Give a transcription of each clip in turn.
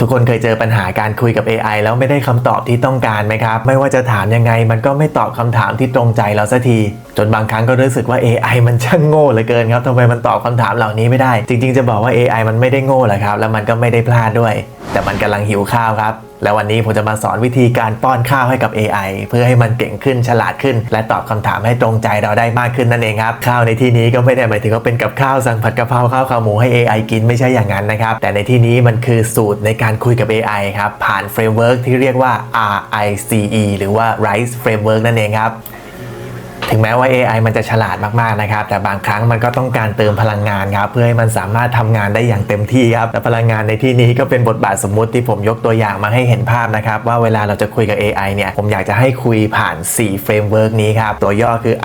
ทุกคนเคยเจอปัญหาการคุยกับ AI แล้วไม่ได้คำตอบที่ต้องการไหมครับ ไม่ว่าจะถามยังไง มันก็ไม่ตอบคำถามที่ตรงใจเราสักที จนบางครั้งก็รู้สึกว่า AI มันช่างโง่เหลือเกินครับทำไมมันตอบคำถามเหล่านี้ไม่ได้ จริง ๆ จะบอกว่า AI มันไม่ได้โง่หรอกครับ แล้วมันก็ไม่ได้พลาดด้วย แต่มันกำลังหิวข้าวครับ แล้ววันนี้ผมจะมาสอนวิธีการป้อนข้าวให้กับ AI เพื่อให้มันเก่งขึ้นฉลาดขึ้น และตอบคำถามให้ตรงใจเราได้มากขึ้นนั่นเองครับข้าวในที่นี้ก็ไม่ได้หมายถึงว่าเป็นกับข้าวสั่งผัดกะเพราข้าวขาหมูให้ AI กินไม่ใช่อย่างนั้นนะครับ แต่ในที่นี้มันคือสูตรในการคุยกับ AI ครับผ่านเฟรมเวิร์กที่เรียกว่า RICE หรือว่า RICE Framework นั่นเองครับ ถึงแม้ว่า AI มันจะฉลาดมากๆนะครับ แต่บางครั้งมันก็ต้องการเติมพลังงานครับเพื่อให้มันสามารถทำงานได้อย่างเต็มที่ครับและพลังงานในที่นี้ก็เป็นบทบาทสมมุติที่ผมยกตัวอย่างมาให้เห็นภาพนะครับว่าเวลาเราจะคุยกับ AI เนี่ยผมอยากจะให้คุยผ่าน 4 เฟรมเวิร์กนี้ครับตัวย่อคือ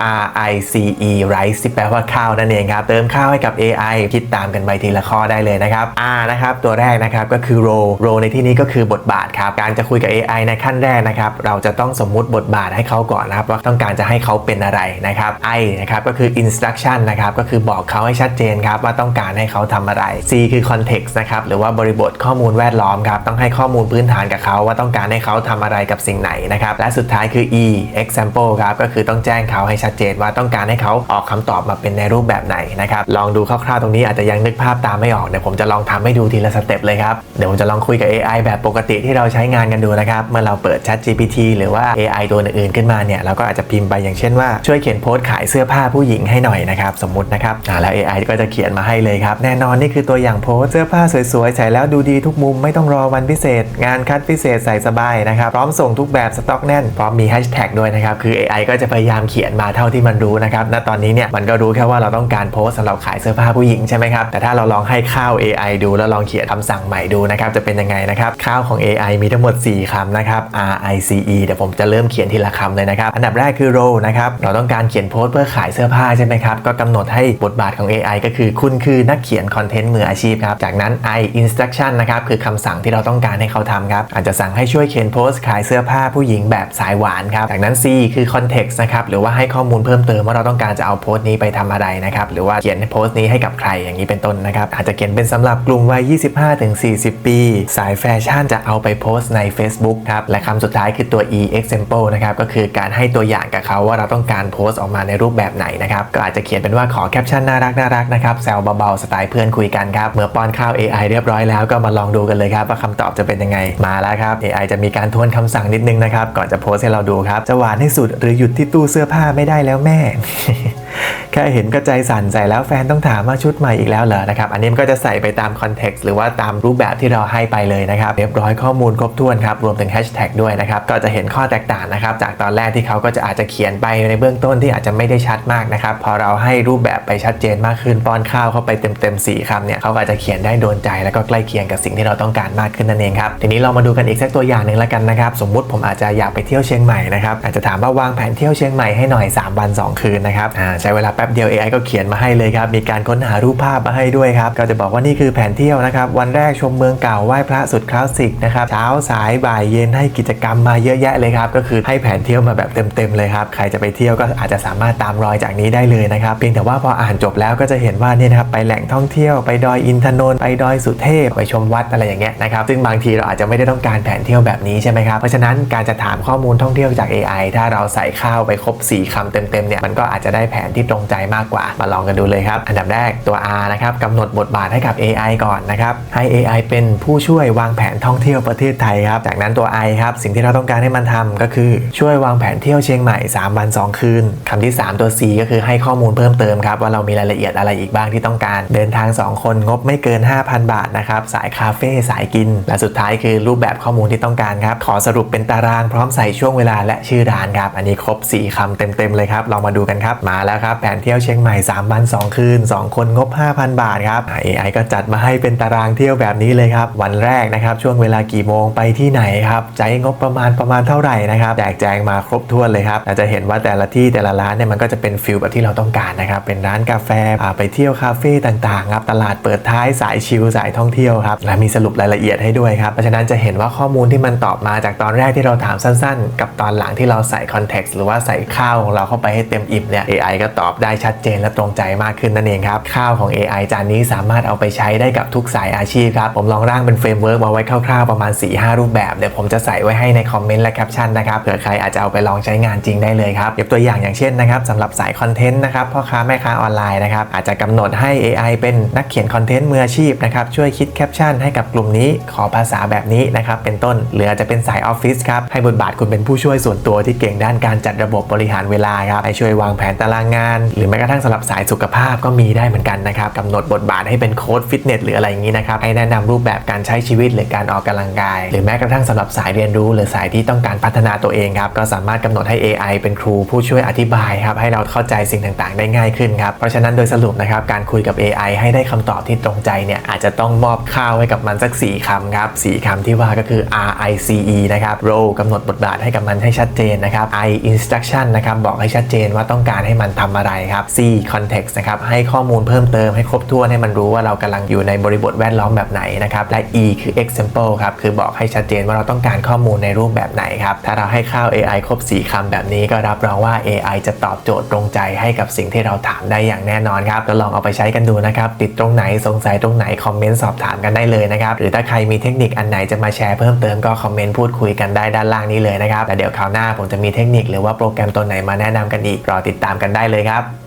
RICE Rice ที่แปลว่าข้าวนั่นเองครับเติมข้าวให้กับ AI คิดตามกันไปทีละข้อได้เลยนะครับ R นะครับตัวแรกนะครับก็คือ role role ในที่นี้ก็คือบทบาทครับการจะคุยกับ AI ในขั้นแรกนะครับเราจะต้องสมมุติบทบาทให้เขาก่อนนะครับว่าต้องการจะให้เขาเป็นอะไรนะครับ I นะครับก็คือ instruction นะครับก็คือบอกเขาให้ชัดเจนครับว่าต้องการให้เขาทำอะไร C คือ context นะครับหรือว่าบริบทข้อมูลแวดล้อมครับต้องให้ข้อมูลพื้นฐานกับเขาว่าต้องการให้เขาทำอะไรกับสิ่งไหนนะครับและสุดท้ายคือ E example ครับก็คือต้องแจ้งเขาให้ชัดเจนว่าต้องการให้เขาออกคำตอบมาเป็นในรูปแบบไหนนะครับลองดูคร่าวๆตรงนี้อาจจะยังนึกภาพตามไม่ออกเดี๋ยวผมจะลองทำให้ดูทีละสเต็ปเลยครับเดี๋ยวผมจะลองคุยกับ AI แบบปกติที่เราใช้งานกันดูนะครับเมื่อเราเปิด Chat GPT หรือว่า AI ตัวอื่นๆขึ้นมาเนี่ยเราก็อาจจะพิมพ์ไปอย่างเช่นว่าช่วยเขียนโพสต์ขายเสื้อผ้าผู้หญิงให้หน่อยนะครับสมมุตินะครับแล้ว AI ก็จะเขียนมาให้เลยครับแน่นอนนี่คือตัวอย่างโพสต์เสื้อผ้าสวยๆใส่แล้วดูดีทุกมุมไม่ต้องรอวันพิเศษ งานคัดพิเศษใส่สบายนะครับพร้อมส่งทุกแบบสต็อกแน่นพร้อมมีแฮชแท็กด้วยนะครับคือ AI ก็จะพยายามเขียนมาเท่าที่มันรู้นะครับณตอนนี้เนี่ยมันก็รู้แค่ว่าเราต้องการโพสต์สำหรับขายเสื้อผ้าผู้หญิงใช่ไหมครับแต่ถ้าเราลองให้ข้าว AI ดูแล้วลองเขียนคำสั่งใหม่ดูนะครับจะเป็นยังไงนะครับข้าวของ AI มีทั้งหมด 4คำนะครับ R I C E เดี๋ยวผมจะเริ่มเขียนทีละคำเลยนะครับอันดับแรกคือ role นะครับเราต้องการเขียนโพสต์เพื่อขายเสื้อผ้าใช่ไหมครับ ก็กำหนดให้บทบาทของ AI ก็คือคุณคือนักเขียนคอนเทนต์มืออาชีพครับ จากนั้น I instruction นะครับ คือคำสั่งที่เราต้องการให้เขาทำครับ อาจจะสั่งให้ช่วยเขียนโพสต์ขายเสื้อผ้าผู้หญิงแบบสายหวานครับ จากนั้น C คือ context นะครับ หรือว่าให้ข้อมูลเพิ่มเติมว่าเราต้องการจะเอาโพสต์นี้ไปทำอะไรนะครับ หรือว่าเขียนโพสต์นี้ให้กับใครอย่างนี้เป็นต้นนะครับ อาจจะเขียนเป็นสำหรับกลุ่มวัย 25-40 ปี สายแฟชั่นจะเอาไปโพสต์ใน Facebook ครับ และคำสุดท้ายคือตัว e example นะครับ ก็คือการให้ตัวอย่างกับเขาว่าเราต้องการโพสต์ออกมาในรูปแบบไหนนะครับก็อาจจะเขียนเป็นว่าขอแคปชั่นน่ารักน่ารักนะครับแซวเบาๆสไตล์เพื่อนคุยกันครับเมื่อป้อนข้าว AI เรียบร้อยแล้วก็มาลองดูกันเลยครับว่าคำตอบจะเป็นยังไงมาแล้วครับ AI จะมีการทวนคำสั่งนิดนึงนะครับก่อนจะโพสต์ให้เราดูครับจะหวานให้สุดหรือหยุดที่ตู้เสื้อผ้าไม่ได้แล้วแม่ แค่เห็นก็ใจสั่นใส่แล้วแฟนต้องถามว่าชุดใหม่อีกแล้วเหรอนะครับ อันนี้มันก็จะใส่ไปตามคอนเท็กซ์หรือว่าตามรูปแบบที่เราให้ไปเลยนะครับเรียบร้อยข้อมูลครบถ้วนครับ รวมถึงแฮชแท็กด้วยนะครับ ก็จะเห็นข้อแตกต่างนะครับ จากตอนแรกที่เขาก็จะอาจจะเขียนไปในเบื้องต้นที่อาจจะไม่ได้ชัดมากนะครับ พอเราให้รูปแบบไปชัดเจนมากขึ้นป้อนข้าวเข้าไปเต็มๆสี่คำเนี่ยเขาก็อาจจะเขียนได้โดนใจ แล้วก็ใกล้เคียงกับสิ่งที่เราต้องการมากขึ้นนั่นเองครับทีนี้เรามาดูกันอีกสักตัวอย่างหนึ่งแล้วกันนะครับสมมุติผมอาจจะอยากไปเที่ยวเชียงใหม่นะครับอาจจะถามว่าวางแผนเที่ยวเชียงใหม่ให้หน่อย 3 วัน 2 คืนนะครับอ่าใช้เวลาแป๊บเดียว AI ก็เขียนมาให้เลยครับ มีการค้นหารูปภาพมาให้ด้วยครับ ก็จะบอกว่านี่คือแผนเที่ยวนะครับ วันแรกชมเมืองเก่าไหว้พระสุดคลาสสิกนะครับ เช้าสายบ่ายเย็นให้กิจกรรมมาเยอะแยะเลยครับ ก็คือให้แผนเที่ยวมาแบบเต็มๆเลยครับ ใครจะไปเที่ยวก็อาจจะสามารถตามรอยจากนี้ได้เลยนะครับ เพียงแต่ว่าพออ่านจบแล้วก็จะเห็นว่าเนี่ยนะครับไปแหล่งท่องเที่ยวไปดอยอินทนนท์ไปดอยสุเทพไปชมวัดอะไรอย่างเงี้ยนะครับซึ่งบางทีเราอาจจะไม่ได้ต้องการแผนเที่ยวแบบนี้ใช่ไหมครับเพราะฉะนั้นการจะถามข้อมูลท่องเที่ยวจาก AI ถ้าเราใส่ข้าวไปครบ 4คำเต็มๆเนี่ยมันก็อาจจะได้แผนที่ตรงใจมากกว่า มาลองกันดูเลยครับ อันดับแรกตัว R นะครับกำหนดบทบาทให้กับ AI ก่อนนะครับให้ AI เป็นผู้ช่วยวางแผนท่องเที่ยวประเทศไทยครับจากนั้นตัว I ครับสิ่งที่เราต้องการให้มันทำก็คือช่วยวางแผนเที่ยวเชียงใหม่ 3 วัน 2 คืนคำที่ 3 ตัว C ก็คือให้ข้อมูลเพิ่มเติมครับว่าเรามีรายละเอียดอะไรอีกบ้างที่ต้องการ เดินทาง 2 คนงบไม่เกิน 5,000 บาทนะครับสายคาเฟ่สายกิน และสุดท้ายคือรูปแบบข้อมูลที่ต้องการครับขอสรุปเป็นตารางพร้อมใส่ช่วงเวลาและชื่อร้านครับอันนี้ครบ 4คำเต็มๆเลยครับลองมาดูกันครับมาแล้วครับแผนเที่ยวเชียงใหม่ 3 วัน 2 คืน 2 คนงบ 5,000 บาทครับ AI ก็จัดมาให้เป็นตารางเที่ยวแบบนี้เลยครับ วันแรกนะครับ ช่วงเวลากี่โมงไปที่ไหนครับใจงบประมาณประมาณเท่าไหร่นะครับแจกแจงมาครบถ้วนเลยครับเราจะเห็นว่าแต่ละที่แต่ละร้านเนี่ยมันก็จะเป็นฟิลแบบที่เราต้องการนะครับเป็นร้านกาแฟาไปเที่ยวคาเฟ่ต่างๆครับตลาดเปิดท้ายสายชิลสายท่องเที่ยวครับและมีสรุปรายละเอียดให้ด้วยครับเพราะฉะนั้นจะเห็นว่าข้อมูลที่มันตอบมาจากตอนแรกที่เราถามสั้น ๆ กับตอนหลังที่เราใส่คอนเท็กซ์หรือว่าใส่ข้าวของเราเข้าไปให้เต็มอิ่มเนี่ย AI ก็ตอบได้ชัดเจนและตรงใจมากขึ้นนั่นเองครับข้าวของ AI จานนี้สามารถเอาไปใช้ได้กับทุกสายอาชีพครับผมลองร่างเป็นเฟรมเวิร์กมาไว้คร่าวๆประมาณ 4-5 รูปแบบเดี๋ยวผมจะใส่ไว้ให้ในคอมเมนต์และแคปชั่นนะครับเผื่อใครอาจจะเอาไปลองใช้งานจริงได้เลยครับยกตัวอย่างอย่างเช่นนะครับสำหรับสายคอนเทนต์นะครับพ่อค้าแม่ค้าออนไลน์นะครับอาจจะกำหนดให้ AI เป็นนักเขียนคอนเทนต์มืออาชีพนะครับช่วยคิดแคปชั่นให้กับกลุ่มนี้ขอภาษาแบบนี้นะครับเป็นต้น หรืออาจจะเป็นสายออฟฟิศครับให้บทบาทคุณเป็นผู้ช่วยส่วนตัวที่เก่งด้านการจัดระบบบริหารเวลาครับให้ช่วยวางแผนตารางงานหรือแม้กระทั่งสำหรับสายสุขภาพก็มีได้เหมือนกันนะครับกำหนดบทบาทให้เป็นโค้ดฟิตเนสหรืออะไรอย่างนี้นะครับให้แนะนำรูปแบบการใช้ชีวิตหรือการออกกำลังกาย หรือแม้กระทั่งสำหรับสายเรียนรู้ หรือสายที่ต้องการพัฒนาตัวเองครับก็สามารถกำหนดให้ AI เป็นครูผู้ช่วยอธิบายครับให้เราเข้าใจสิ่งต่างๆ ได้ง่ายขึ้นครับเพราะฉะนั้นโดยสรุปนะครับการคุยกับ AI ให้ได้คำตอบที่ตรงใจเนี่ยอาจจะต้องมอบข้าวให้กับมันสัก 4คำครับสี่คำที่ว่าก็คือ R I C E นะครับ role กำหนดบทบาทให้กับมันให้ชัดเจนนะครับ I instruction นะครับบอกให้ชัดเจนว่าต้องการให้มันททำอะไรครับ C context นะครับให้ข้อมูลเพิ่มเติมให้ครบถ้วนให้มันรู้ว่าเรากำลังอยู่ในบริบทแวดล้อมแบบไหนนะครับและ E คือ example ครับคือบอกให้ชัดเจนว่าเราต้องการข้อมูลในรูปแบบไหนครับถ้าเราให้ข้าว AI ครบ 4คำแบบนี้ก็รับรองว่า AI จะตอบโจทย์ตรงใจให้กับสิ่งที่เราถามได้อย่างแน่นอนครับก็ลองเอาไปใช้กันดูนะครับติดตรงไหนสงสัยตรงไหนคอมเมนต์สอบถามกันได้เลยนะครับหรือถ้าใครมีเทคนิคอันไหนจะมาแชร์เพิ่มเติมก็คอมเมนต์พูดคุยกันได้ด้านล่างนี้เลยนะครับแต่เดี๋ยวคราวหน้าผมจะมีเทคนิคหรือว่าโปรแกรมตัวไหนมาแนะนำกันอีกรอติดตามกันได้เลยครับ